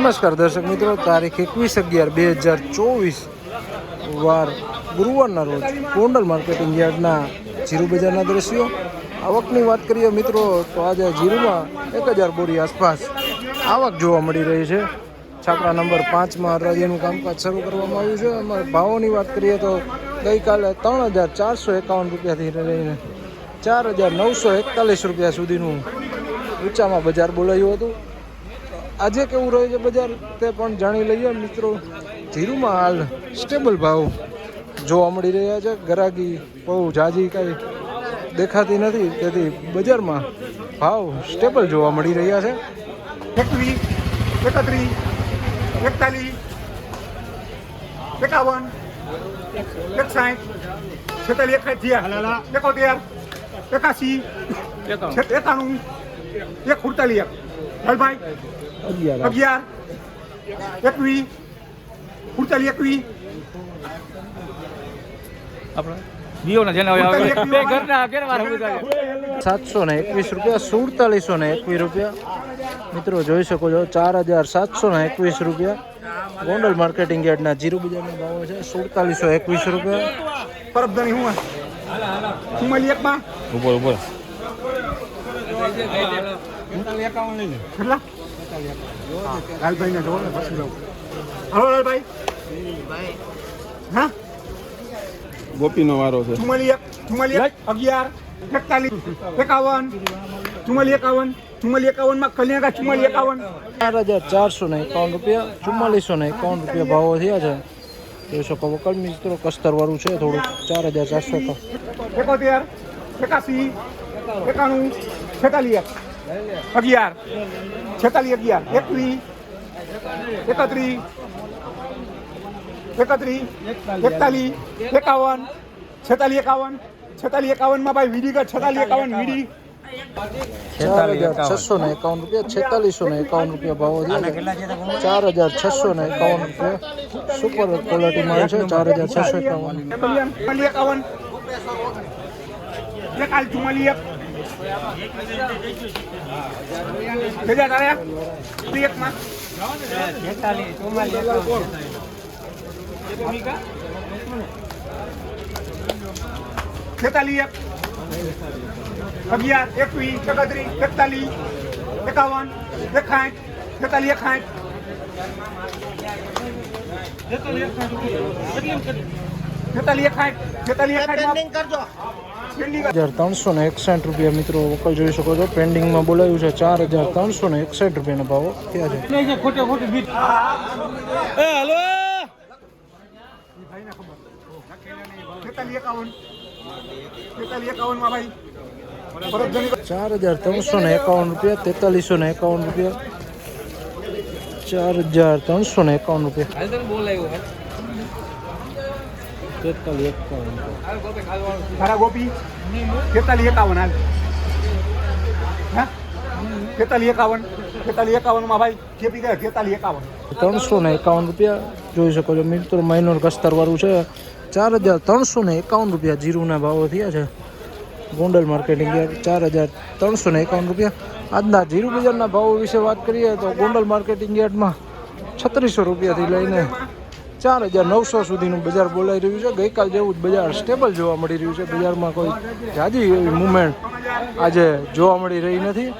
નમસ્કાર દર્શક મિત્રો, તારીખ એકવીસ અગિયાર બે હજાર ચોવીસ વાર ગુરુવારના રોજ ગોંડલ માર્કેટિંગ યાર્ડના જીરુ બજારના દ્રશ્યો. આવકની વાત કરીએ મિત્રો, તો આજે જીરુમાં એક હજાર બોરી આસપાસ આવક જોવા મળી રહી છે. છાપરા નંબર પાંચમાં હરાજીનું કામકાજ શરૂ કરવામાં આવ્યું છે. અમારે ભાવોની વાત કરીએ તો ગઈકાલે ત્રણ હજાર ચારસો એકાવન રૂપિયાથી લઈને ચાર હજાર નવસો એકતાલીસ રૂપિયા સુધીનું ઊંચામાં બજાર બોલાયું હતું. આજે કેવું રહ્યું છે બજાર, તે પણ જાણી લઈએ. મિત્રો, ધીરુમાં હાલ સ્ટેબલ ભાવ જોવા મળી રહ્યા છે. ગરાગી બહુ જાજી કાંઈ દેખાતી નથી, તેથી બજારમાં ભાવ સ્ટેબલ જોવા મળી રહ્યા છે. એકવીસ, એકત્રીસ, એકતાલીસ, એકાવન, એકસાઠ, છેતાલીસ એકાઠ થયા એકોતેર, એકાસી, એકાણું, એક સુડતાલીસ એક હલભાઈ અગિયાર. કેને વાર સમજાય સાતસો ને એકવીસ રૂપિયા સુડતાલીસો ને એકવીસ રૂપિયા. મિત્રો જોઈ શકો છો ચાર હજાર સાતસો ને એકવીસ રૂપિયા. ગોંડલ માર્કેટિંગ યાર્ડના જીરુ બજારના ભાવો છે સુડતાલીસો એકવીસ રૂપિયા. પરબધણી હું ચુમ્માલી એકમાં. ઉપર ઉપર. કેટલા? લાલભાઈ ને જોવો ને પછી જવું હલો લાલભાઈ. હા? ગોપીનો વારો છે. ચુમ્માલી એક ચુમ્માલી એક અગિયાર એકતાલીસ એકાવન ચુમ્માલી એકાવન ચુમ્માલી એકાવનમાં કલ્યાણ ચુમ્માલી એકાવન. ચાર હજાર ચારસો ને એકાવન રૂપિયા ચુમ્માલીસો ને એકાવન રૂપિયા ભાવો થયા છે. જોઈ શકો વકલ મિત્રો કસ્તરવાળું છે થોડું ચાર હજાર ચારસો એકોતેર એકાસી એકાણું છેતાલીસ એક અગિયાર. છેતાલીસ અગિયાર. એકવીસ એકત્રીસ. એકત્રીસ. એકતાલીસ. એકાવન. છેતાલીસ એકાવન. છેતાલીસ એકાવનમાં ભાઈ વીડી છેતાલીસ એકાવન વીડી. ચાર હજાર છસો ને એકાવન રૂપિયા છેતાલીસો ને એકાવન રૂપિયા ભાવો થયા છે ચાર હજાર છસો ને એકાવન રૂપિયા. સુપર ક્વોલિટીમાં છે ચાર હજાર છસો એકાવન. ચુમ્માલી એકાવન. એકાલ ચુમ્માલી એક. ભેગા છેતાલીસ એક અગિયાર, એકવીસ, એકત્રીસ, એકતાલીસ, એકાવન એકાઠ છેતાલીસ એકાઠ છેતાલીસ એકાઠ છેતાલીસ એકાઠ પેન્ડિંગ હજાર ત્રણસો ને એકસઠ રૂપિયા મિત્રો વકલ જોઈ શકો છો. પેન્ડિંગમાં બોલાવ્યું છે ચાર હજાર ત્રણસો ને એકસઠ રૂપિયાના ભાવો. ત્યાં છે. ચાર હજાર ત્રણસો ને એકાવન રૂપિયા તેતાલીસો ને એકાવન રૂપિયા. ચાર હજાર ત્રણસો ને એકાવન રૂપિયા. તેતાલીસ એકાવન તારા ગોપી છેતાલીસ એકાવન હાલ. હા? છેતાલીસ એકાવન છેતાલીસ એકાવનમાં ભાઈ ખેપી ગયા છેતાલીસ એકાવન. ત્રણસો ને એકાવન રૂપિયા જોઈ શકો છો મિત્રો માઇનોર કસ્તરવાળું છે. ચાર હજાર ત્રણસો ને એકાવન રૂપિયા જીરુના ભાવો થયા છે. ગોંડલ માર્કેટિંગ ચાર હજાર ત્રણસો ને એકાવન રૂપિયા. આજના જીરુ બજારના ભાવો વિશે વાત કરીએ તો ગોંડલ માર્કેટિંગ યાર્ડમાં છત્રીસો રૂપિયાથી લઈને ચાર હજાર નવસો સુધીનું બજાર બોલાઈ રહ્યું છે. ગઈકાલ જેવું જ બજાર સ્ટેબલ જોવા મળી રહ્યું છે. બજારમાં કોઈ જાજી એવી મુવમેન્ટ આજે જોવા મળી રહી નથી.